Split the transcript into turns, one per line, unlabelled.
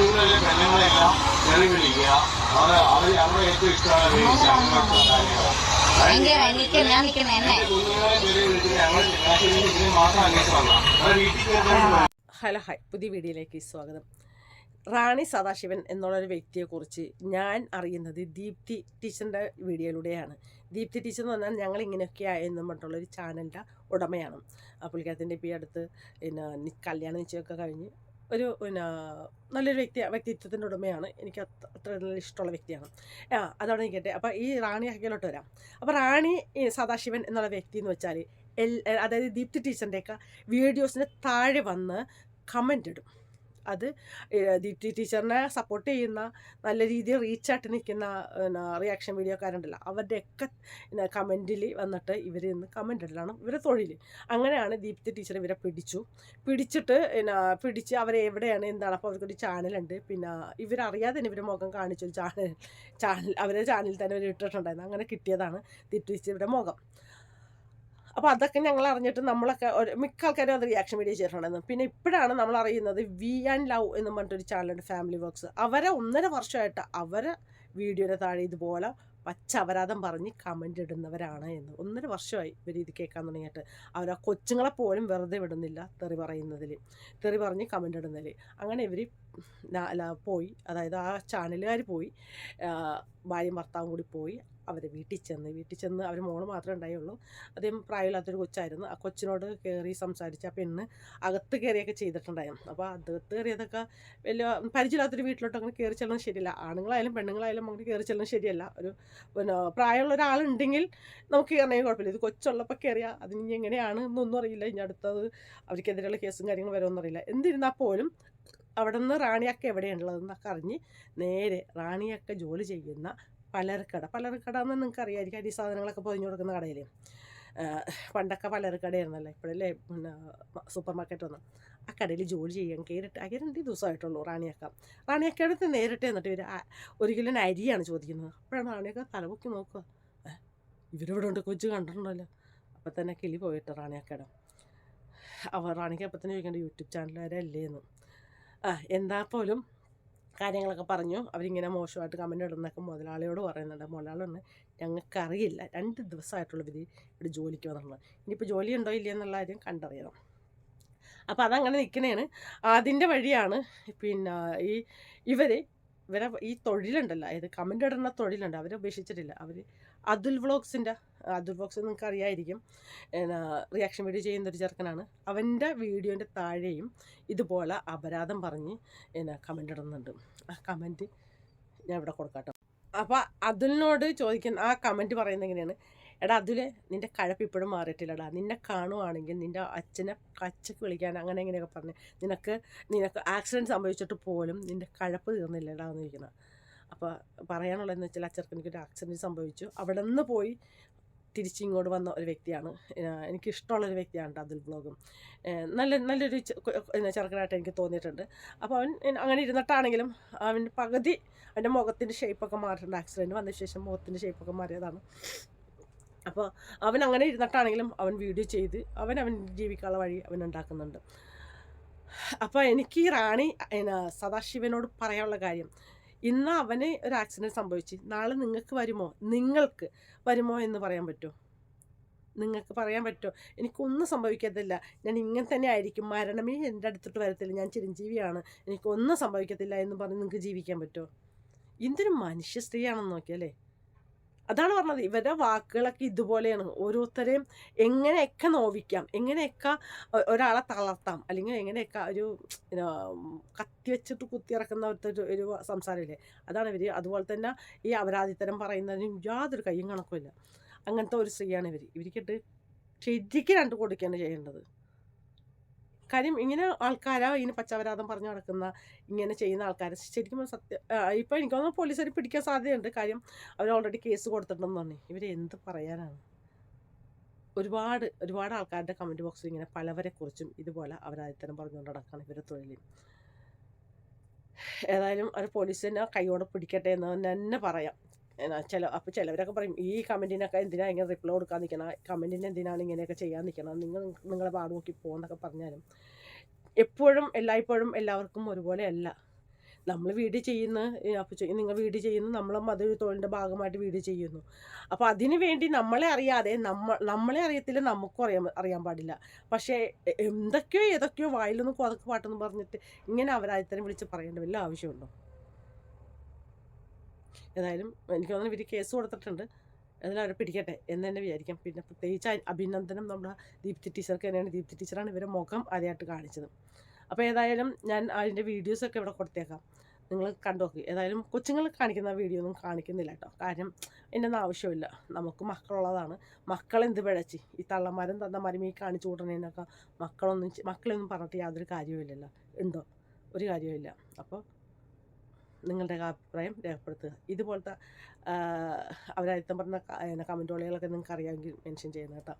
യൂട്യൂബിലെ പെണ്ണുങ്ങളെല്ലാം തെറി വിളിക്കുക. അവർ അവർ അവരുടെ ഏറ്റവും ഇഷ്ടമാണ് കയറി
ഹലോ ഹായ്. പുതിയ വീഡിയോയിലേക്ക് സ്വാഗതം. റാണി സദാശിവൻ എന്നുള്ളൊരു വ്യക്തിയെക്കുറിച്ച് ഞാൻ അറിയുന്നത് ദീപ്തി ടീച്ചറിന്റെ വീഡിയോയിലൂടെയാണ്. ദീപ്തി ടീച്ചർ എന്ന് പറഞ്ഞാൽ ഞങ്ങൾ ഇങ്ങനെയൊക്കെ ആയെന്നും പറഞ്ഞിട്ടുള്ളൊരു ചാനലിന്റെ ഉടമയാണ്. ആ പുള്ളിക്കാരത്തിന്റെ ഇപ്പോൾ ഈ അടുത്ത് പിന്നെ കല്യാണം നിശ്ചയമൊക്കെ കഴിഞ്ഞ് ഒരു പിന്നെ നല്ലൊരു വ്യക്തി വ്യക്തിത്വത്തിന്റെ ഉടമയാണ്. എനിക്ക് അത്ര അത്ര നല്ല ഇഷ്ടമുള്ള വ്യക്തിയാണ്. ആ അതവിടെ നിൽക്കട്ടെ അപ്പോൾ ഈ റാണി ഹക്കിലോട്ട് വരാം. അപ്പോൾ റാണി സദാശിവൻ എന്നുള്ള വ്യക്തി എന്ന് വെച്ചാൽ എൽ അതായത് ദീപ്തി ടീച്ചറിന്റെയൊക്കെ വീഡിയോസിന് താഴെ വന്ന് കമന്റ് ഇടും. അത് ദീപ്തി ടീച്ചറിനെ സപ്പോർട്ട് ചെയ്യുന്ന നല്ല രീതിയിൽ റീച്ചായിട്ട് നിൽക്കുന്ന റിയാക്ഷൻ വീഡിയോക്കാരുണ്ടല്ലോ അവരുടെയൊക്കെ കമന്റിൽ വന്നിട്ട് ഇവർ ഇന്ന് കമന്റ് ഇടലാണ്. ഇവരെ തൊഴിൽ അങ്ങനെയാണ് ദീപ്തി ടീച്ചർ ഇവരെ പിടിച്ചു. പിടിച്ചിട്ട് പിടിച്ച് അവരെ എവിടെയാണ് എന്താണ് അപ്പോൾ അവർക്കൊരു ചാനലുണ്ട് പിന്നെ ഇവരറിയാതെ തന്നെ ഇവരെ മുഖം കാണിച്ചൊരു ചാനൽ ചാനൽ അവരുടെ ചാനലിൽ തന്നെ ഇവർ ഇട്ടിട്ടുണ്ടായിരുന്നു. അങ്ങനെ കിട്ടിയതാണ് ദീപ്തി ടീച്ചറുടെ മുഖം. അപ്പോൾ അതൊക്കെ ഞങ്ങൾ അറിഞ്ഞിട്ട് നമ്മളൊക്കെ ഒരു മിക്ക ആൾക്കാരും അത് റിയാക്ഷൻ വീഡിയോ ചെയ്തിട്ടുണ്ടായിരുന്നു. പിന്നെ ഇപ്പോഴാണ് നമ്മൾ അറിയുന്നത് വി ആൻഡ് ലവ് എന്ന് പറഞ്ഞിട്ടൊരു ചാനലുണ്ട് ഫാമിലി വർക്ക്സ് അവരെ ഒന്നര വർഷമായിട്ട് അവരെ വീഡിയോയുടെ താഴെ ഇതുപോലെ പച്ച അപരാധം പറഞ്ഞ് കമന്റ് ഇടുന്നവരാണ് എന്ന്. ഒന്നര വർഷമായി ഇവർ ഇത് കേൾക്കാൻ തുടങ്ങിയിട്ട്. അവർ ആ കൊച്ചുങ്ങളെ പോലും വെറുതെ വിടുന്നില്ല തെറി പറയുന്നതിൽ തെറി പറഞ്ഞ് കമന്റ് ഇടുന്നതിൽ അങ്ങനെ ഇവർ പോയി. അതായത് ആ ചാനലുകാർ പോയി. ഭാര്യ ഭാര്യയും ഭർത്താവും കൂടി പോയി. അവരെ വീട്ടിൽ ചെന്ന് വീട്ടിൽ ചെന്ന് അവർ മോൾ മാത്രമേ ഉണ്ടായുള്ളൂ. അദ്ദേഹം പ്രായമില്ലാത്തൊരു കൊച്ചായിരുന്നു. ആ കൊച്ചിനോട് കയറി സംസാരിച്ച് ആ പെണ്ണ് അകത്ത് കയറിയൊക്കെ ചെയ്തിട്ടുണ്ടായിരുന്നു. അപ്പോൾ അകത്ത് കയറിയതൊക്കെ വലിയ പരിചയമില്ലാത്തൊരു വീട്ടിലോട്ട് അങ്ങനെ കയറി ചെല്ലണം ശരിയല്ല. ആണുങ്ങളായാലും പെണ്ണുങ്ങളായാലും അങ്ങനെ കയറി ചെല്ലണം ശരിയല്ല. ഒരു പിന്നെ പ്രായമുള്ള ഒരാളുണ്ടെങ്കിൽ നമുക്ക് കയറണമെങ്കിൽ കുഴപ്പമില്ല. ഇത് കൊച്ചുള്ളപ്പോൾ കയറിയാൽ അതിന് എങ്ങനെയാണ് എന്നൊന്നും അറിയില്ല. ഇനി അടുത്തത് അവർക്കെതിരെയുള്ള കേസും കാര്യങ്ങളും വരുമെന്നറിയില്ല എന്നിരുന്നാൽ പോലും അവിടെ നിന്ന് റാണിയക്ക എവിടെയുള്ളതെന്നൊക്കെ അറിഞ്ഞ് നേരെ റാണിയക്ക ജോലി ചെയ്യുന്ന പലർക്കട പലർക്കട എന്ന് നിങ്ങൾക്ക് അറിയാമായിരിക്കും അരി സാധനങ്ങളൊക്കെ പൊതിഞ്ഞു കൊടുക്കുന്ന കടയിൽ പണ്ടൊക്കെ പലർക്കടയായിരുന്നല്ലോ ഇപ്പോഴല്ലേ പിന്നെ സൂപ്പർ മാർക്കറ്റ് വന്നു ആ കടയിൽ ജോലി ചെയ്യാൻ കയറിട്ട് ആ രണ്ട് ദിവസമായിട്ടുള്ളൂ റാണിയക്ക. റാണിയക്ക അടുത്ത് നേരിട്ട് എന്നിട്ട് ഇവർ ഒരു കിലോ അരിയാണ് ചോദിക്കുന്നത്. അപ്പോഴാണ് റാണിയക്ക തലപൊക്കി നോക്കുക. "ഏ, ഇവരിവിടെ ഉണ്ട് കൊച്ചു കണ്ടിട്ടുണ്ടല്ലോ. അപ്പം തന്നെ കിളി പോയിട്ട് റാണിയക്കട അവർ റാണിക്ക് അപ്പം തന്നെ ചോദിക്കേണ്ട യൂട്യൂബ് ചാനലുകാരല്ലേ എന്ന്. എന്താ പോലും കാര്യങ്ങളൊക്കെ പറഞ്ഞു. അവരിങ്ങനെ മോശമായിട്ട് കമന്റ് ഇടുന്നൊക്കെ മുതലാളിയോട് പറയുന്നുണ്ട്. മുതലാളിയാണ് ഞങ്ങൾക്കറിയില്ല. രണ്ട് ദിവസമായിട്ടുള്ള ഇവർ ഇവിടെ ജോലിക്ക് വന്നിട്ടുള്ളത്. ഇനിയിപ്പോൾ ജോലി ഉണ്ടോ ഇല്ലയോ എന്നുള്ള കാര്യം കണ്ടറിയണം. അപ്പോൾ അതങ്ങനെ നിൽക്കണേണ്. അതിന്റെ വഴിയാണ് പിന്നെ ഈ ഇവർ ഇവരെ ഈ തൊഴിലുണ്ടല്ലോ. അതായത് കമന്റ് ഇടുന്ന തൊഴിലുണ്ട്. അവരെ ഉപേക്ഷിച്ചിട്ടില്ല. അവർ അതുൽ വ്ളോഗ്സിന്റെ അതുൽ വ്ളോഗ്സ് നിങ്ങൾക്ക് അറിയായിരിക്കും എന്നാ റിയാക്ഷൻ വീഡിയോ ചെയ്യുന്ന ഒരു ചെറുക്കനാണ്. അവന്റെ വീഡിയോന്റെ താഴെയും ഇതുപോലെ അപരാധം പറഞ്ഞ് എന്നാ കമന്റ് ഇടുന്നുണ്ട്. ആ കമന്റ് ഞാൻ ഇവിടെ കൊടുക്കാട്ടോ. അപ്പോൾ അതുലിനോട് ചോദിക്കുന്ന ആ കമന്റ് പറയുന്നത് എങ്ങനെയാണ്? എടാ അതിൽ നിന്റെ കഴപ്പ് ഇപ്പോഴും മാറിയിട്ടില്ലടാ. നിന്നെ കാണുവാണെങ്കിൽ നിന്റെ അച്ഛനെ കച്ചക്ക് വിളിക്കാൻ അങ്ങനെ ഇങ്ങനെയൊക്കെ പറഞ്ഞ് നിനക്ക് നിനക്ക് ആക്സിഡന്റ് സംഭവിച്ചിട്ട് പോലും നിന്റെ കഴപ്പ് തീർന്നില്ലടാ എന്ന് ചോദിക്കുന്നത് അപ്പോൾ പറയാനുള്ളതെന്ന് വെച്ചാൽ അച്ചർക്ക് എനിക്കൊരു ആക്സിഡന്റ് സംഭവിച്ചു. അവിടെ നിന്ന് പോയി തിരിച്ചിങ്ങോട്ട് വന്ന ഒരു വ്യക്തിയാണ്. എനിക്കിഷ്ടമുള്ളൊരു വ്യക്തിയാണ് അതുൽ ബ്ലോഗും. നല്ല നല്ലൊരു ചെറുക്കനായിട്ട് എനിക്ക് തോന്നിയിട്ടുണ്ട്. അപ്പോൾ അവൻ അങ്ങനെ ഇരുന്നിട്ടാണെങ്കിലും അവന്റെ പകുതി അവന്റെ മുഖത്തിന്റെ ഷേപ്പൊക്കെ മാറിയിട്ടുണ്ട്. ആക്സിഡന്റ് വന്ന ശേഷം മുഖത്തിന്റെ ഷേപ്പൊക്കെ മാറിയതാണ്. അപ്പോൾ അവൻ അങ്ങനെ ഇരുന്നിട്ടാണെങ്കിലും അവൻ വീഡിയോ ചെയ്ത് അവൻ അവൻ ജീവിക്കാനുള്ള വഴി അവൻ ഉണ്ടാക്കുന്നുണ്ട്. അപ്പോൾ എനിക്ക് റാണി സദാശിവനോട് പറയാനുള്ള കാര്യം. ഇന്ന് അവന് ഒരു ആക്സിഡന്റ് സംഭവിച്ചു. നാളെ നിങ്ങൾക്ക് വരുമോ? നിങ്ങൾക്ക് വരുമോ എന്ന് പറയാൻ പറ്റുമോ? നിങ്ങൾക്ക് പറയാൻ പറ്റുമോ? എനിക്കൊന്നും സംഭവിക്കത്തില്ല ഞാൻ ഇങ്ങനെ തന്നെ ആയിരിക്കും. മരണമേ എന്റെ അടുത്തോട്ട് വരത്തില്ല. ഞാൻ ചിരഞ്ജീവിയാണ്. എനിക്കൊന്നും സംഭവിക്കത്തില്ല എന്ന് പറഞ്ഞ് നിങ്ങൾക്ക് ജീവിക്കാൻ പറ്റുമോ? എന്തൊരു മനുഷ്യ സ്ത്രീയാണെന്ന് നോക്കിയല്ലേ? അതാണ് പറഞ്ഞത്. ഇവരുടെ വാക്കുകളൊക്കെ ഇതുപോലെയാണ്. ഓരോരുത്തരെയും എങ്ങനെയൊക്കെ നോവിക്കാം എങ്ങനെയൊക്കെ ഒരാളെ തളർത്താം അല്ലെങ്കിൽ എങ്ങനെയൊക്കെ ഒരു കത്തി വെച്ചിട്ട് കുത്തിയിറക്കുന്ന ഒരു ഒരു സംസാരമില്ലേ? അതാണ് ഇവർ അതുപോലെ തന്നെ ഈ അപരാധിത്തരം പറയുന്നതിനും യാതൊരു കയ്യും കണക്കുമില്ല. അങ്ങനത്തെ ഒരു സ്ത്രീയാണ് ഇവർ ഇവർക്കിട്ട് ശരിക്കും രണ്ട് കൊടുക്കുകയാണ് ചെയ്യേണ്ടത്. കാര്യം ഇങ്ങനെ ആൾക്കാരാ ഇങ്ങനെ പച്ചവരാതം പറഞ്ഞു നടക്കുന്ന ഇങ്ങനെ ചെയ്യുന്ന ആൾക്കാർ ശരിക്കും സത്യം ഇപ്പോൾ എനിക്ക് തോന്നുന്നു പോലീസുകാർ പിടിക്കാൻ സാധ്യതയുണ്ട്. കാര്യം അവർ ഓൾറെഡി കേസ് കൊടുത്തിട്ടുണ്ടെന്ന് പറഞ്ഞു ഇവർ എന്ത് പറയാനാണ്? ഒരുപാട് ഒരുപാട് ആൾക്കാരുടെ കമന്റ് ബോക്സിൽ ഇങ്ങനെ പലവരെ കുറിച്ചും ഇതുപോലെ അവരാദിത്തരം പറഞ്ഞുകൊണ്ട് നടക്കുകയാണ് ഇവരുടെ തൊഴിൽ ഏതായാലും അവർ പോലീസ് തന്നെ കൈയോടെ പിടിക്കട്ടെ എന്ന് തന്നെ പറയാം. ചില അപ്പോൾ ചിലവരൊക്കെ പറയും ഈ കമന്റിനൊക്കെ എന്തിനാ ഇങ്ങനെ റിപ്ലൈ കൊടുക്കാൻ നിൽക്കണം കമന്റിന് എന്തിനാണ് ഇങ്ങനെയൊക്കെ ചെയ്യാൻ നിൽക്കണം നിങ്ങൾ നിങ്ങളെ പാട് നോക്കി പോകുന്നൊക്കെ പറഞ്ഞാലും എപ്പോഴും എല്ലായ്പ്പോഴും എല്ലാവർക്കും ഒരുപോലെ അല്ല. നമ്മൾ വീട് ചെയ്യുന്ന അപ്പോൾ നിങ്ങൾ വീട് ചെയ്യുന്നു നമ്മളും അതൊരു തൊഴിലിന്റെ ഭാഗമായിട്ട് വീട് ചെയ്യുന്നു. അപ്പോൾ അതിനു വേണ്ടി നമ്മളെ അറിയാതെ നമ്മ നമ്മളെ അറിയത്തില്ല നമുക്കും അറിയാൻ അറിയാൻ പാടില്ല. പക്ഷേ എന്തൊക്കെയോ ഏതൊക്കെയോ വായിലൊന്നും കൊതക്ക് പാട്ടെന്ന് പറഞ്ഞിട്ട് ഇങ്ങനെ അവരായത്തരം വിളിച്ച് പറയേണ്ട വല്ല ആവശ്യമുണ്ടോ? ഏതായാലും എനിക്ക് തോന്നുന്നു ഇവർ കേസ് കൊടുത്തിട്ടുണ്ട്. എന്നാലും അവരെ പിടിക്കട്ടെ എന്ന് തന്നെ വിചാരിക്കാം. പിന്നെ പ്രത്യേകിച്ച് അഭിനന്ദനം നമ്മുടെ ദീപ്തി ടീച്ചർക്ക് തന്നെയാണ്. ദീപ്തി ടീച്ചറാണ് ഇവരെ മുഖം ആദ്യമായിട്ട് കാണിച്ചത്. അപ്പോൾ ഏതായാലും ഞാൻ അതിന്റെ വീഡിയോസൊക്കെ ഇവിടെ കൊടുത്തേക്കാം. നിങ്ങൾ കണ്ടു നോക്കി. ഏതായാലും കൊച്ചുങ്ങൾ കാണിക്കുന്ന വീഡിയോ ഒന്നും കാണിക്കുന്നില്ല കേട്ടോ. കാര്യം എന്റെ ഒന്നും ആവശ്യമില്ല. നമുക്ക് മക്കളുള്ളതാണ്. മക്കളെന്ത് പിഴച്ചി? ഈ തള്ളമാരും തന്നമാരും ഈ കാണിച്ചു കൂട്ടുന്നതിനൊക്കെ മക്കളൊന്നും മക്കളൊന്നും പറഞ്ഞിട്ട് യാതൊരു കാര്യവുമില്ലല്ലോ. ഉണ്ടോ ഒരു കാര്യവുമില്ല. അപ്പോൾ നിങ്ങളുടെ അഭിപ്രായം രേഖപ്പെടുത്തുക. ഇതുപോലത്തെ അവരഴുത്തം പറഞ്ഞ കമന്റോളികളൊക്കെ നിങ്ങൾക്ക് അറിയാമെങ്കിൽ മെൻഷൻ ചെയ്യുന്ന കേട്ടോ